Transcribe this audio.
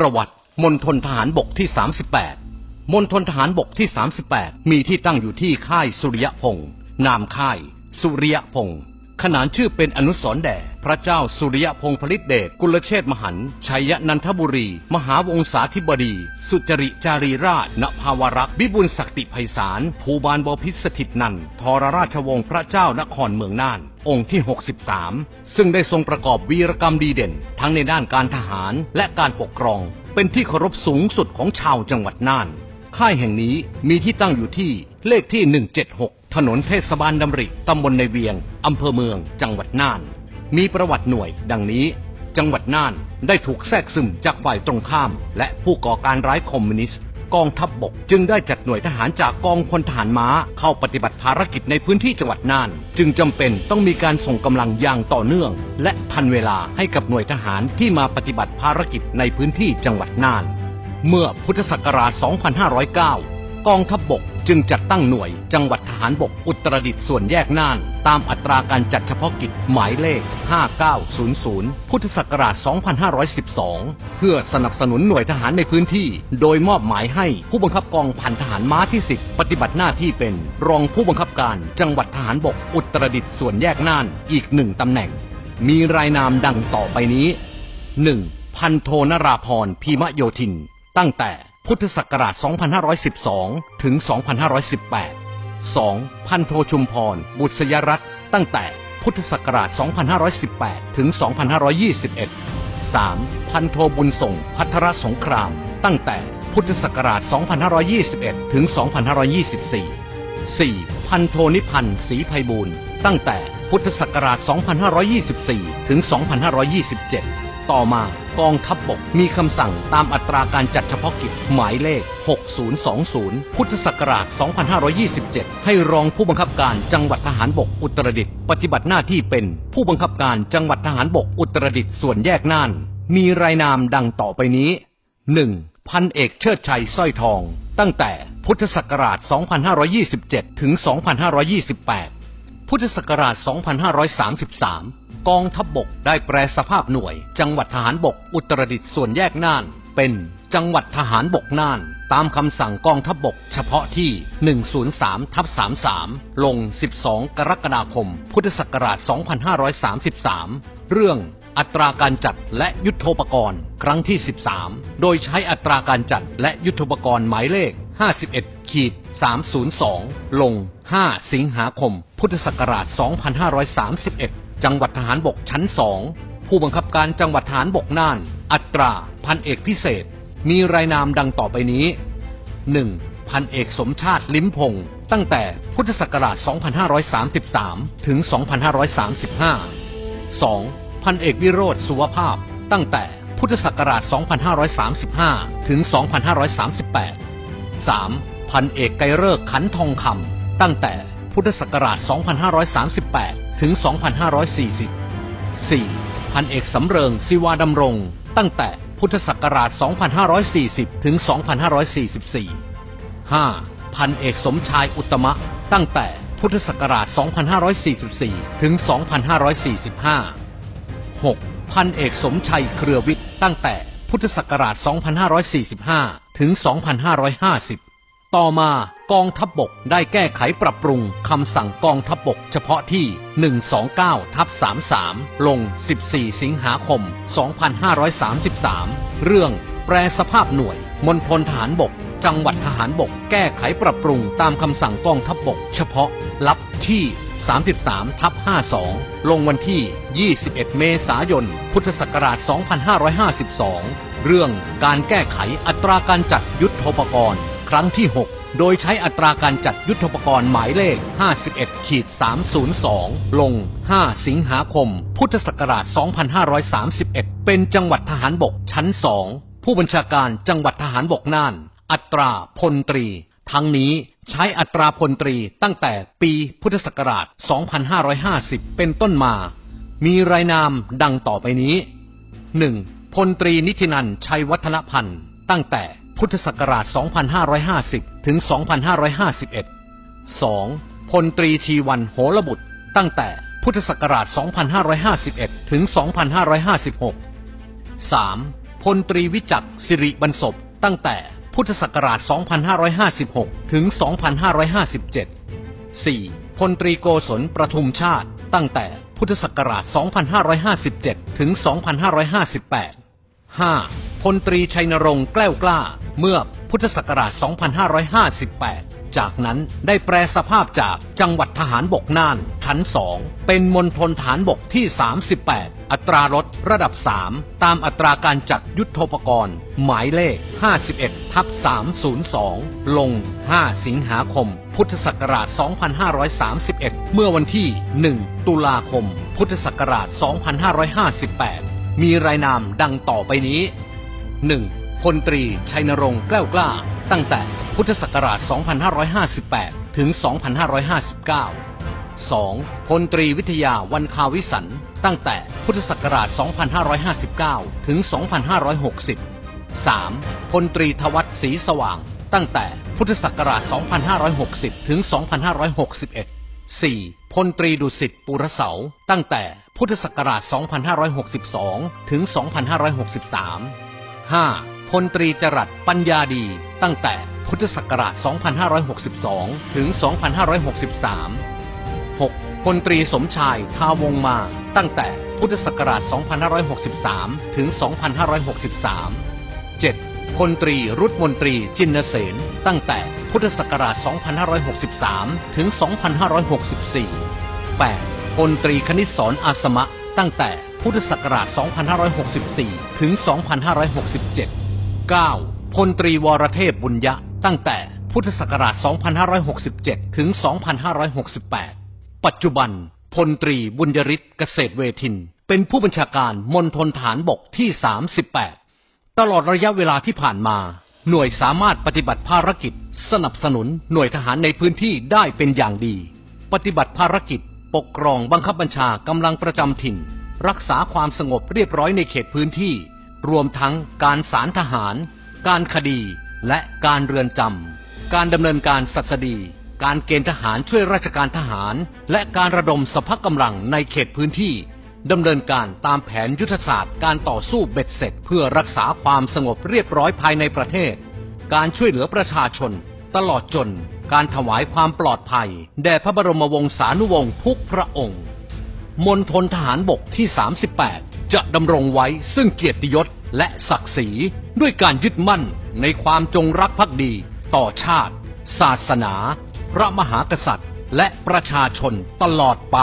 ประวัติมณฑลทหารบกที่ 38มณฑลทหารบกที่ 38 มีที่ตั้งอยู่ที่ค่ายสุริยพงศ์นามค่าย สุริยพงศ์ ขนานชื่อเป็นอนุสรแด่ พระเจ้าสุริยพงศ์ผลิตเดชกุลเชษมหันชัยนันทบุรี มหาวงศาธิบดี สุจริจารีราช ณภาวรักษ์วิบุญศักติไพศาลภูบาลบพิษสถิตนันทรราชวงศ์พระเจ้านครเมืองน่าน องค์ที่ 63 ซึ่งได้ทรงประกอบวีรกรรมดีเด่น ทั้งในด้านการทหารและการปกครอง เป็นที่เคารพสูงสุดของชาวจังหวัดน่าน ค่ายแห่งนี้มีที่ตั้งอยู่ที่เลขที่ 176 ถนนเทศบาลดำริ ตำบลในเวียง อำเภอเมือง จังหวัดน่าน มีประวัติหน่วย ดังนี้ จังหวัดน่านได้ถูกแทรกซึมจากฝ่ายตรงข้าม และผู้ก่อการร้ายคอมมิวนิสต์ กองทัพบบก จึงได้จัดหน่วยทหารจากกองพลทหารม้า เข้าปฏิบัติภารกิจในพื้นที่จังหวัดน่าน จึงจำเป็นต้องมีการส่งกำลังอย่างต่อเนื่อง และทันเวลาให้กับหน่วยทหารที่มาปฏิบัติภารกิจในพื้นที่จังหวัดน่าน เมื่อพุทธศักราช 2509 กองทัพบบก จึงจัดตั้งหน่วยจังหวัดทหารบกอุตรดิตถ์ส่วนแยกน่าน ตามอัตราการจัดเฉพาะกิจหมายเลข 5900 พุทธศักราช 2512 เพื่อสนับสนุนหน่วยทหารในพื้นที่ โดยมอบหมายให้ผู้บังคับกองพันทหารม้าที่ 10 ปฏิบัติหน้าที่เป็น รองผู้บังคับการจังหวัดทหารบกอุตรดิตถ์ส่วนแยกน่านอีกหนึ่งตำแหน่ง มีรายนามดังต่อไปนี้ 1. พันโทนราพรพีมโยธิน ตั้งแต่ พุทธศักราช 2512 ถึง 2518 2. พันโทชุมพร บุษยรัตน์ตั้งแต่พุทธศักราช 2518 ถึง 2521 3. พันโทบุญส่ง พัทรสงคราม ตั้งแต่พุทธศักราช 2521 ถึง 2524 4. พันโทนิพันธ์ศรีไพบูลตั้งแต่พุทธศักราช 2524 ถึง 2527 ต่อมากองทัพบบกมีคำสั่งตามอัตราการจัดเฉพาะกิจหมายเลข 6020 พุทธศักราช 2527 ให้รองผู้บังคับการจังหวัดทหารบกอุตรดิตถ์ปฏิบัติหน้าที่เป็นผู้บังคับการจังหวัดทหารบกอุตรดิตถ์ส่วนแยกน่าน มีรายนามดังต่อไปนี้ 1. พันเอกเชิดชัยสร้อยทอง ตั้งแต่พุทธศักราช 2527 ถึง 2528 พุทธศักราช 2533 กองทัพบบกได้แปลสภาพหน่วย จังหวัดทหารบกอุตรดิตถ์ส่วนแยกน่าน เป็นจังหวัดทหารบกน่าน ตามคำสั่งกองทัพบบกเฉพาะที่ 103ทับ33 ลง 12 กรกฎาคม พุทธศักราช 2533 เรื่องอัตราการจัดและยุทโธปกรณ์ครั้งที่ 13 โดยใช้อัตราการจัดและยุทโธปกรณ์หมายเลข 51ขีด302 ลง 5 สิงหาคม พุทธศักราช 2531 จังหวัดทหารบกชั้น2ผู้บังคับการจังหวัดทหารบกน่าน อัตรา พันเอกพิเศษ มีรายนามดังต่อไปนี้ 1. พันเอกสมชาติลิ้มพงศ์ตั้งแต่พุทธศักราช 2533 ถึง 2535 2. พันเอกวิโรธสุวภาพ ตั้งแต่พุทธศักราช 2535 ถึง 2538 3. พันเอกไกรเลิกขันทองคำตั้งแต่พุทธศักราช 2538 ถึง 2540 4. พันเอกสำเริงศิวาดำรง ตั้งแต่พุทธศักราช 2540 ถึง 2544 5. พันเอกสมชายอุตตมะ ตั้งแต่พุทธศักราช 2544 ถึง 2545 6. พันเอกสมชัยเครือวิทย์ตั้งแต่พุทธศักราช 2545 ถึง 2550 ต่อมา กองทัพบบกได้แก้ไขปรับปรุงคำสั่งกองทัพบบกเฉพาะที่ 129ทับ33 ลง 14 สิงหาคม 2533 เรื่องแปรสภาพหน่วย มณฑลทหารบก จังหวัดทหารบก แก้ไขปรับปรุงตามคำสั่งกองทัพบบก เฉพาะลับที่ 33ทับ52 ลงวันที่ 21 เมษายน พุทธศักราช 2552 เรื่องการแก้ไขอัตราการจัดยุทธปกร ครั้งที่ 6 โดยใช้อัตราการจัดยุทธปกรณ์หมายเลข 51ขีด302 ลง 5 สิงหาคม พุทธศักราช 2531 เป็นจังหวัดทหารบกชั้น 2 ผู้บัญชาการจังหวัดทหารบกน่าน อัตราพลตรี ทั้งนี้ใช้อัตราพลตรีตั้งแต่ปีพุทธศักราช 2550 เป็นต้นมา มีรายนามดังต่อไปนี้ 1. พลตรีนิตินันชัยวัฒนพันธ์ ตั้งแต่ พุทธศักราช 2550 ถึง 2551 2. พลตรีชีวันโหระบุตร ตั้งแต่พุทธศักราช 2551 ถึง 2556 3. พลตรีวิจักสิริบรรศพตั้งแต่พุทธศักราช 2556 ถึง 2557 4. พลตรีโกศลประทุมชาติ ตั้งแต่พุทธศักราช 2557 ถึง 2558 5. พลตรีชัยนรงค์แกล้วกล้า เมื่อพุทธศักราช 2558 จากนั้นได้แปลสภาพจากจังหวัดทหารบกน่านชั้น 2 เป็นมณฑลฐานบกที่ 38 อัตรารถระดับ 3 ตามอัตราการจัดยุทธปกรณ์ หมายเลข 51ทับ302 ลง 5 สิงหาคม พุทธศักราช 2531 เมื่อวันที่ 1 ตุลาคม พุทธศักราช 2558 มีรายนามดังต่อไปนี้ 1. พลตรีชัยนรงค์แกล้วกล้า ตั้งแต่พุทธศักราช 2558 ถึง 2559 2. พลตรีวิทยาวันคาวิสัน ตั้งแต่พุทธศักราช 2559 ถึง 2560 3. พลตรีทวัตศรีสว่าง ตั้งแต่พุทธศักราช 2560 ถึง 2561 4. พลตรีดุสิตปุรเสา ตั้งแต่พุทธศักราช 2562 ถึง 2563 5. พลตรีจรัสปัญญาดี ตั้งแต่พุทธศักราช 2562 ถึง 2563 6. พลตรีสมชายทาวงมา ตั้งแต่พุทธศักราช 2563 ถึง 2563 7. พลตรีรุตมนตรีจินเสนตั้งแต่พุทธศักราช 2563 ถึง 2564 8. พลตรีคณิตสอนอาสมะ ตั้งแต่พุทธศักราช 2564 ถึง 2567 9. พลตรีวรเทพบุญยะ ตั้งแต่พุทธศักราช 2567 ถึง 2568 ปัจจุบันพลตรีบุญยริศเกษตรเวทิน เป็นผู้บัญชาการมณฑลฐานบกที่ 38 ตลอดระยะเวลาที่ผ่านมา หน่วยสามารถปฏิบัติภารกิจ สนับสนุนหน่วยทหารในพื้นที่ได้เป็นอย่างดี ปฏิบัติภารกิจ ปกครองบังคับบัญชากำลังประจำถิ่น รักษาความสงบเรียบร้อยในเขตพื้นที่ รวมทั้งการสารทหาร การคดี และการเรือนจำการดำเนินการสัสดี การเกณฑ์ทหารช่วยราชการทหาร และการระดมสภกำลังในเขตพื้นที่ ดำเนินการตามแผนยุทธศาสตร์การต่อสู้เบ็ดเสร็จ เพื่อรักษาความสงบเรียบร้อยภายในประเทศ การช่วยเหลือประชาชน ตลอดจน การถวายความปลอดภัย แด่พระบรมวงศานุวงศ์ทุกพระองค์มณฑลทหารบกที่ 38 จะดำรงไว้ซึ่งเกียรติยศและศักดิ์ศรีด้วยการยึดมั่นในความจงรักภักดี ต่อชาติ ศาสนา พระมหากษัตริย์ และประชาชนตลอดไป